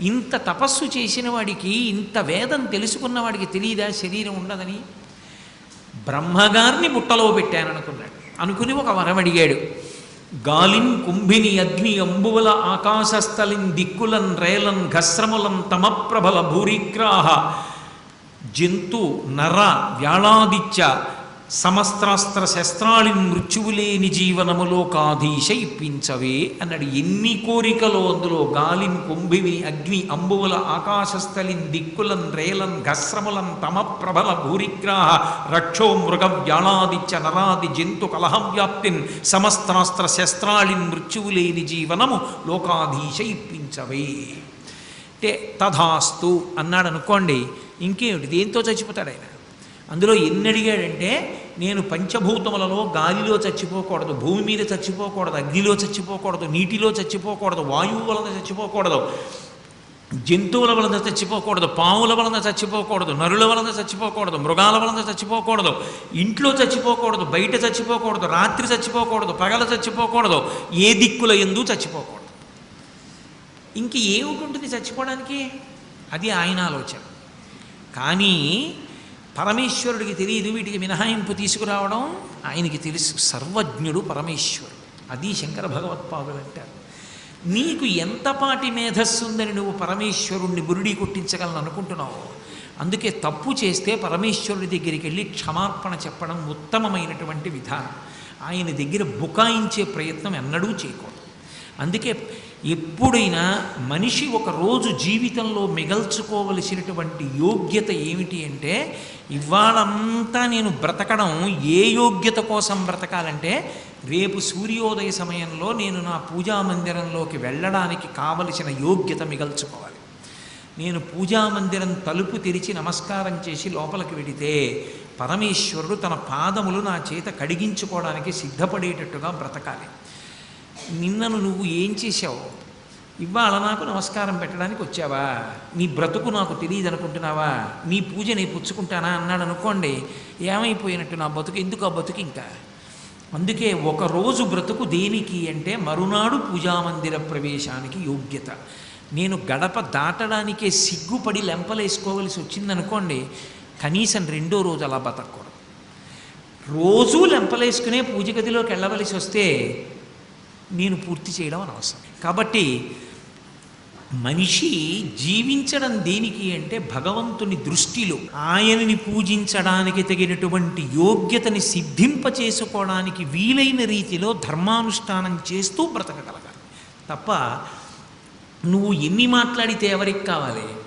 ఇంత తపస్సు చేసిన వాడికి ఇంత వేదం తెలుసుకున్న వాడికి తెలియదా శరీరం ఉండదని? బ్రహ్మగారిని బుట్టలో పెట్టాననుకున్నాడు. అనుకుని ఒక వరం అడిగాడు. గాలిన్ కుంభిని అగ్ని అంబువల ఆకాశస్థలిన్ దిక్కులన్ రేలన్ ఘస్రములం తమప్రబల భూరిగ్రాహ. జంతు నర వ్యాళాదిత్య సమస్త్రాస్త్ర శస్త్రాళి మృత్యువులేని జీవనములో కాధీశ ఇప్పించవే అన్నాడు. ఎన్ని కోరికలో అందులో గాలిన్ కుంభివి అగ్ని అంబువుల ఆకాశస్థలిన్ దిక్కులన్ రేలన్ ఘస్రములం తమ ప్రబల భూరిగ్రాహ రక్షో మృగ వ్యాళాదిత్య నరాది జంతు కలహం వ్యాప్తిన్ సమస్త్రాస్త్ర శస్త్రాళిన్ మృత్యువులేని జీవనము లోకాధీశ ఇప్పించవే అంటే తథాస్తు అన్నాడు అనుకోండి ఇంకేమిటి? దేంతో చచ్చిపోతాడు ఆయన? అందులో ఎన్ని అడిగాడంటే నేను పంచభూతములలో గాలిలో చచ్చిపోకూడదు భూమి మీద చచ్చిపోకూడదు అగ్నిలో చచ్చిపోకూడదు నీటిలో చచ్చిపోకూడదు వాయువు వలన చచ్చిపోకూడదు జంతువుల వలన చచ్చిపోకూడదు పాముల వలన చచ్చిపోకూడదు నరుల వలన చచ్చిపోకూడదు మృగాల వలన చచ్చిపోకూడదు ఇంట్లో చచ్చిపోకూడదు బయట చచ్చిపోకూడదు రాత్రి చచ్చిపోకూడదు పగల చచ్చిపోకూడదు ఏ దిక్కుల ఎందు చచ్చిపోకూడదు. ఇంక ఏమిటి చచ్చిపోవడానికి? అది ఆయన ఆలోచన. కానీ పరమేశ్వరుడికి తెలియదు వీటికి మినహాయింపు తీసుకురావడం ఆయనకి తెలుసు. సర్వజ్ఞుడు పరమేశ్వరుడు. అది శంకర భగవత్పాదులు అంటారు. నీకు ఎంతపాటి మేధస్సు ఉందని నువ్వు పరమేశ్వరుణ్ణి బురుడి కొట్టించగలను అనుకుంటున్నావు అందుకే తప్పు చేస్తే పరమేశ్వరుడి దగ్గరికి వెళ్ళి క్షమాపణ చెప్పడం ఉత్తమమైనటువంటి విధానం. ఆయన దగ్గర బుకాయించే ప్రయత్నం ఎన్నడూ చేయకూడదు. అందుకే ఎప్పుడైనా మనిషి ఒక రోజు జీవితంలో మిగల్చుకోవలసినటువంటి యోగ్యత ఏమిటి అంటే ఇవాళంతా నేను బ్రతకడం ఏ యోగ్యత కోసం బ్రతకాలంటే రేపు సూర్యోదయ సమయంలో నేను నా పూజా మందిరంలోకి వెళ్ళడానికి కావలసిన యోగ్యత మిగల్చుకోవాలి. నేను పూజా మందిరం తలుపు తెరిచి నమస్కారం చేసి లోపలికి వెడితే పరమేశ్వరుడు తన పాదములు నా చేత కడిగించుకోవడానికి సిద్ధపడేటట్టుగా బ్రతకాలి. నిన్నను నువ్వు ఏం చేశావు? ఇవాళ నాకు నమస్కారం పెట్టడానికి వచ్చావా? నీ బ్రతుకు నాకు తెలియదు అనుకుంటున్నావా? నీ పూజ నేను పుచ్చుకుంటానా? అన్నాడు అనుకోండి ఏమైపోయినట్టు నా బతుకు? ఎందుకు ఆ బతుకు ఇంకా? అందుకే ఒక రోజు బ్రతుకు దేనికి అంటే మరునాడు పూజామందిర ప్రవేశానికి యోగ్యత. నేను గడప దాటడానికే సిగ్గుపడి లెంపలేసుకోవలసి వచ్చిందనుకోండి కనీసం రెండో రోజు అలా బతకూడదు రోజూ లెంపలేసుకునే పూజ గదిలోకి వెళ్ళవలసి వస్తే నేను పూర్తి చేయడం అనవసరం. కాబట్టి మనిషి జీవించడం దేనికి అంటే భగవంతుని దృష్టిలో ఆయనని పూజించడానికి తగినటువంటి యోగ్యతని సిద్ధింప చేసుకోవడానికి వీలైన రీతిలో ధర్మానుష్ఠానం చేస్తూ బ్రతకగలగాలి. తప్ప నువ్వు ఎన్ని మాట్లాడితే ఎవరికి కావాలి?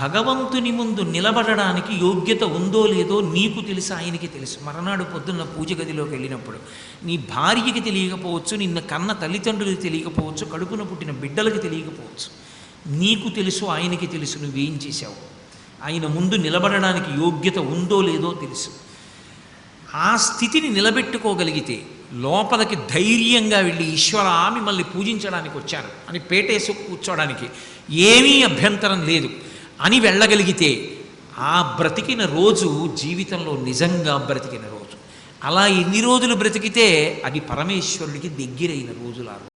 భగవంతుని ముందు నిలబడడానికి యోగ్యత ఉందో లేదో నీకు తెలుసు ఆయనకి తెలుసు. మరనాడు పొద్దున్న పూజ గదిలోకి వెళ్ళినప్పుడు నీ భార్యకి తెలియకపోవచ్చు నిన్న కన్న తల్లిదండ్రులకు తెలియకపోవచ్చు కడుపున పుట్టిన బిడ్డలకు తెలియకపోవచ్చు. నీకు తెలుసు ఆయనకి తెలుసు నువ్వేం చేశావు? ఆయన ముందు నిలబడడానికి యోగ్యత ఉందో లేదో తెలుసు. ఆ స్థితిని నిలబెట్టుకోగలిగితే లోపలికి ధైర్యంగా వెళ్ళి ఈశ్వర మిమ్మల్ని పూజించడానికి వచ్చాను అని పేటేసి కూర్చోడానికి ఏమీ అభ్యంతరం లేదు. అని వెళ్ళగలిగితే ఆ బ్రతికిన రోజు జీవితంలో నిజంగా బ్రతికిన రోజు. అలా ఎన్ని రోజులు బ్రతికితే అది పరమేశ్వరుడికి దగ్గరైన రోజులు